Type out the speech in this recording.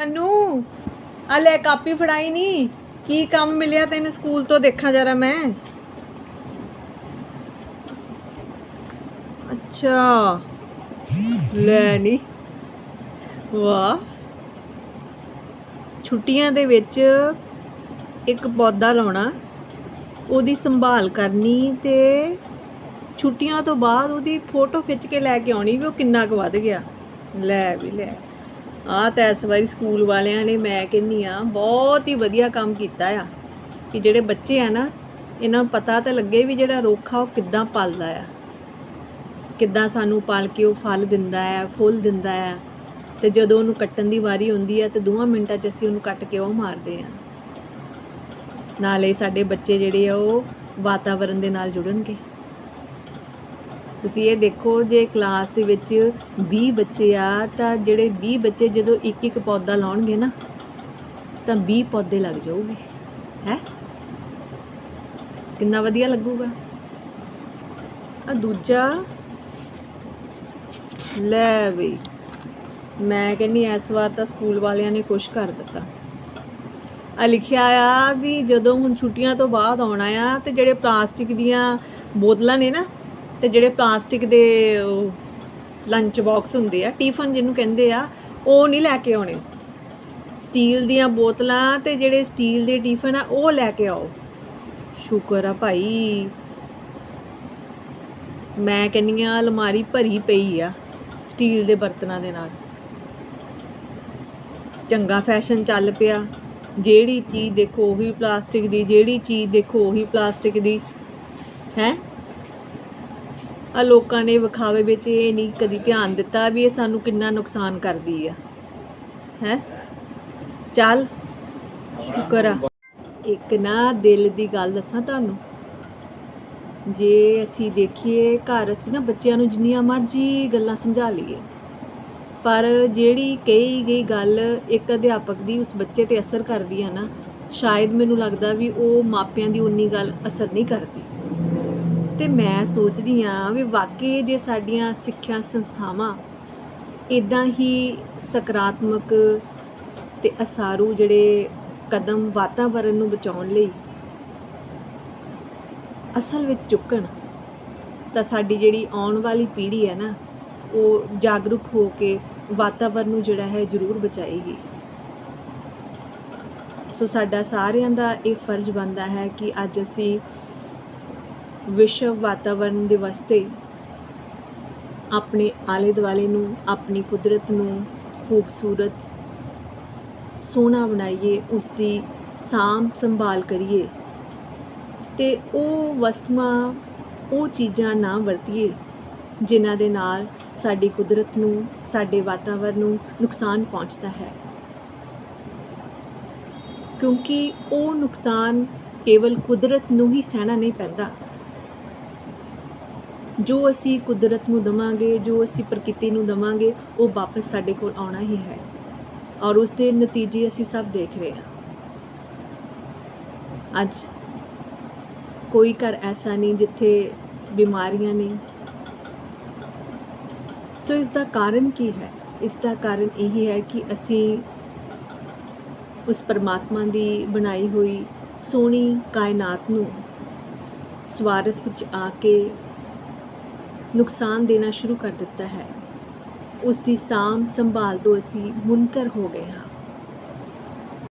ਮਨੂ ਆ ਲੈ ਕਾਪੀ ਫੜਾਈ ਨਹੀਂ। ਕੀ ਕੰਮ ਮਿਲਿਆ ਤੈਨੂੰ ਸਕੂਲ ਤੋਂ ਦੇਖਾਂ ਜਰਾ ਮੈਂ? ਅੱਛਾ। ਲੈ ਨੀ। ਵਾਹ। ਛੁੱਟੀਆਂ ਦੇ ਵਿੱਚ ਇੱਕ ਪੌਦਾ ਲਾਉਣਾ, ਉਹਦੀ ਸੰਭਾਲ ਕਰਨੀ ਤੇ ਛੁੱਟੀਆਂ ਤੋਂ ਬਾਅਦ ਉਹਦੀ ਫੋਟੋ ਖਿੱਚ ਕੇ ਲੈ ਕੇ ਆਉਣੀ ਵੀ ਉਹ ਕਿੰਨਾ ਕੁ ਵੱਧ ਗਿਆ। ਲੈ ਵੀ ਲੈ। ਆ ਤਾਂ ਇਸ ਵਾਰੀ ਸਕੂਲ ਵਾਲਿਆਂ ਨੇ ਮੈਂ ਕਹਿੰਨੀ ਆ ਬਹੁਤ ਹੀ ਵਧੀਆ ਕੰਮ ਕੀਤਾ ਆ ਕਿ ਜਿਹੜੇ ਬੱਚੇ ਆ ਨਾ, ਇਹਨਾਂ ਨੂੰ ਪਤਾ ਤਾਂ ਲੱਗੇ ਵੀ ਜਿਹੜਾ ਰੁੱਖ ਆ ਉਹ ਕਿੱਦਾਂ ਪਲਦਾ ਆ। ਕਿੱਦਾਂ ਸਾਨੂੰ ਪਾਲ ਕੇ ਉਹ ਫਲ ਦਿੰਦਾ ਆ, ਫੁੱਲ ਦਿੰਦਾ ਆ। ਤੇ ਜਦੋਂ ਉਹਨੂੰ ਕੱਟਣ ਦੀ ਵਾਰੀ ਹੁੰਦੀ ਆ, ਤੇ ਦੋਵਾਂ ਮਿੰਟਾਂ 'ਚ ਅਸੀਂ ਉਹਨੂੰ ਕੱਟ ਕੇ ਉਹ ਮਾਰਦੇ ਆ। ਨਾਲੇ ਸਾਡੇ ਬੱਚੇ ਜਿਹੜੇ ਆ, ਉਹ ਵਾਤਾਵਰਣ ਦੇ ਨਾਲ ਜੁੜਨਗੇ। ਤੁਸੀਂ ਇਹ ਦੇਖੋ ਜੇ ਕਲਾਸ ਦੇ ਵਿੱਚ 20 ਬੱਚੇ ਆ, ਤਾਂ ਜਿਹੜੇ 20 ਬੱਚੇ ਜਦੋਂ ਇੱਕ ਇੱਕ ਪੌਦਾ ਲਾਉਣਗੇ ਨਾ, ਤਾਂ 20 ਪੌਦੇ ਲੱਗ ਜਾਊਗੇ। ਹੈ? ਕਿੰਨਾ ਵਧੀਆ ਲੱਗੂਗਾ। ਆ ਦੂਜਾ। ਲੈ ਵੀ। ਮੈਂ ਕਹਿੰਨੀ ਇਸ ਵਾਰ ਤਾਂ ਸਕੂਲ ਵਾਲਿਆਂ ਨੇ ਕੁਛ ਕਰ ਦਿੱਤਾ। ਆ ਲਿਖਿਆ ਆ ਵੀ ਜਦੋਂ ਹੁਣ ਛੁੱਟੀਆਂ ਤੋਂ ਬਾਅਦ ਆਉਣਾ ਆ, ਤੇ ਜਿਹੜੇ ਪਲਾਸਟਿਕ ਦੀਆਂ ਬੋਤਲਾਂ ਨੇ ਨਾ ਤੇ ਜਿਹੜੇ ਪਲਾਸਟਿਕ ਦੇ ਲੰਚ ਬਾਕਸ ਹੁੰਦੇ ਆ ਟਿਫਨ ਜਿਹਨੂੰ ਕਹਿੰਦੇ ਆ, ਉਹ ਨਹੀਂ ਲੈ ਕੇ ਆਉਣੇ। ਸਟੀਲ ਦੀਆਂ ਬੋਤਲਾਂ ਤੇ ਜਿਹੜੇ ਸਟੀਲ ਦੇ ਟਿਫਨ ਆ, ਉਹ ਲੈ ਕੇ ਆਓ। ਸ਼ੁਕਰ ਆ ਭਾਈ। ਮੈਂ ਕਹਿੰਨੀ ਆ, ਅਲਮਾਰੀ ਭਰੀ ਪਈ ਆ ਸਟੀਲ ਦੇ ਬਰਤਨਾਂ ਦੇ ਨਾਲ। ਚੰਗਾ ਫੈਸ਼ਨ ਚੱਲ ਪਿਆ। ਜਿਹੜੀ ਚੀਜ਼ ਦੇਖੋ, ਉਹੀ ਪਲਾਸਟਿਕ ਦੀ, ਜਿਹੜੀ ਚੀਜ਼ ਦੇਖੋ, ਉਹੀ ਪਲਾਸਟਿਕ ਦੀ। ਹੈ? ਆ ਲੋਕਾਂ ਨੇ ਵਿਖਾਵੇ ਵਿੱਚ ਇਹ ਨਹੀਂ ਕਦੀ ਧਿਆਨ ਦਿੱਤਾ ਵੀ ਇਹ ਸਾਨੂੰ ਕਿੰਨਾ ਨੁਕਸਾਨ ਕਰਦੀ ਆ। ਹੈ? ਚੱਲ, ਸ਼ੁਕਰ ਆ। ਇੱਕ ਨਾ ਦਿਲ ਦੀ ਗੱਲ ਦੱਸਾਂ ਤੁਹਾਨੂੰ। ਜੇ ਅਸੀਂ ਦੇਖੀਏ, ਘਰ ਅਸੀਂ ਨਾ ਬੱਚਿਆਂ ਨੂੰ ਜਿੰਨੀਆਂ ਮਰਜ਼ੀ ਗੱਲਾਂ ਸਮਝਾ ਲਈਏ। ਪਰ ਜਿਹੜੀ ਕਹੀ ਗਈ ਗੱਲ ਇੱਕ ਅਧਿਆਪਕ ਦੀ ਉਸ ਬੱਚੇ ਤੇ ਅਸਰ ਕਰਦੀ ਹੈ ਨਾ, ਸ਼ਾਇਦ ਮੈਨੂੰ ਲੱਗਦਾ ਵੀ ਉਹ ਮਾਪਿਆਂ ਦੀ ਉਨੀ ਗੱਲ ਅਸਰ ਨਹੀਂ ਕਰਦੀ। ਤੇ ਮੈਂ ਸੋਚਦੀ ਆ ਵੀ ਵਾਕਈ ਜੇ ਸਾਡੀਆਂ ਸਿੱਖਿਆ ਸੰਸਥਾਵਾਂ ਇਦਾਂ ਹੀ ਸਕਾਰਾਤਮਕ ਤੇ ਅਸਾਰੂ ਜਿਹੜੇ ਕਦਮ ਵਾਤਾਵਰਣ ਨੂੰ ਬਚਾਉਣ ਲਈ ਅਸਲ ਵਿੱਚ ਚੁੱਕਣ, ਤਾਂ ਸਾਡੀ ਜਿਹੜੀ ਆਉਣ ਵਾਲੀ ਪੀੜ੍ਹੀ ਹੈ ਨਾ, ਉਹ ਜਾਗਰੂਕ ਹੋ ਕੇ ਵਾਤਾਵਰਣ ਨੂੰ ਜਿਹੜਾ ਹੈ ਜ਼ਰੂਰ ਬਚਾਏਗੀ। ਸੋ ਸਾਡਾ ਸਾਰਿਆਂ ਦਾ ਇਹ ਫਰਜ਼ ਬਣਦਾ ਹੈ ਕਿ ਅੱਜ ਅਸੀਂ ਵਿਸ਼ਵ ਵਾਤਾਵਰਣ ਦਿਵਸ ਤੇ ਆਪਣੇ ਆਲੇ ਦੁਆਲੇ ਨੂੰ, ਆਪਣੀ ਕੁਦਰਤ ਨੂੰ ਖੂਬਸੂਰਤ, ਸੋਹਣਾ ਬਣਾਈਏ ਉਸ ਦੀ ਸਾਂਭ ਸੰਭਾਲ ਕਰੀਏ ਤੇ ਉਹ ਵਸਤੂਆਂ, ਉਹ ਚੀਜ਼ਾਂ ਨਾ ਵਰਤੀਏ ਜਿਨ੍ਹਾਂ ਦੇ ਨਾਲ ਸਾਡੀ ਕੁਦਰਤ ਨੂੰ, ਸਾਡੇ ਵਾਤਾਵਰਣ ਨੂੰ ਨੁਕਸਾਨ ਪਹੁੰਚਦਾ ਹੈ। ਕਿਉਂਕਿ ਉਹ ਨੁਕਸਾਨ ਕੇਵਲ ਕੁਦਰਤ ਨੂੰ ਹੀ ਸਹਿਣਾ ਨਹੀਂ ਪੈਂਦਾ। ਜੋ ਅਸੀਂ ਕੁਦਰਤ ਨੂੰ ਦਵਾਂਗੇ, ਜੋ ਅਸੀਂ ਪ੍ਰਕਿਰਤੀ ਨੂੰ ਦਵਾਂਗੇ, ਉਹ ਵਾਪਸ ਸਾਡੇ ਕੋਲ ਆਉਣਾ ਹੀ ਹੈ। ਔਰ ਉਸ ਦੇ ਨਤੀਜੇ ਅਸੀਂ ਸਭ ਦੇਖ ਰਹੇ ਹਾਂ। ਅੱਜ ਕੋਈ ਘਰ ਐਸਾ ਨਹੀਂ ਜਿੱਥੇ ਬਿਮਾਰੀਆਂ ਨਹੀਂ। ਸੋ ਇਸ ਦਾ ਕਾਰਨ ਕੀ ਹੈ? ਇਸ ਦਾ ਕਾਰਨ ਇਹ ਹੈ ਕਿ ਅਸੀਂ ਉਸ ਪਰਮਾਤਮਾ ਦੀ ਬਣਾਈ ਹੋਈ ਸੋਹਣੀ ਕਾਇਨਾਤ ਨੂੰ ਸਵਾਰਥ ਵਿੱਚ ਆ ਕੇ ਨੁਕਸਾਨ ਦੇਣਾ ਸ਼ੁਰੂ ਕਰ ਦਿੱਤਾ ਹੈ। ਉਸ ਦੀ ਸਾਂਭ ਸੰਭਾਲ ਤੋਂ ਅਸੀਂ ਮੁਨਕਰ ਹੋ ਗਏ ਹਾਂ।